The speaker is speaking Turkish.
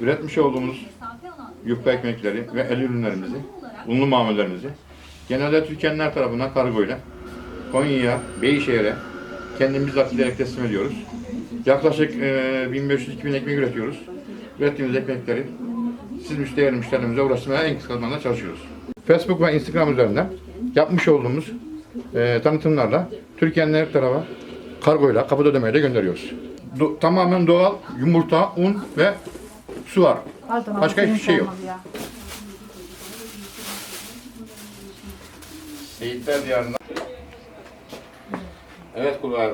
üretmiş olduğumuz yufka ekmekleri ve el ürünlerimizi, unlu mamullerimizi genelde Türkiye'nin her tarafına kargoyla Konya'ya, Beyşehir'e kendimiz bizzat giderek teslim ediyoruz. Yaklaşık e, 1500-2000 ekmek üretiyoruz. Ürettiğimiz ekmekleri siz müşteri müşterilerimize ulaştırmaya en kısa zamanda çalışıyoruz. Facebook ve Instagram üzerinden yapmış olduğumuz e, tanıtımlarla Türkiye'nin her tarafa kargoyla, kapıda ödemeyle gönderiyoruz. Do- tamamen doğal yumurta, un ve su var. Pardon, Başka hiçbir şey yok. ya. Seyitler Diyarı'nda. Evet kullar.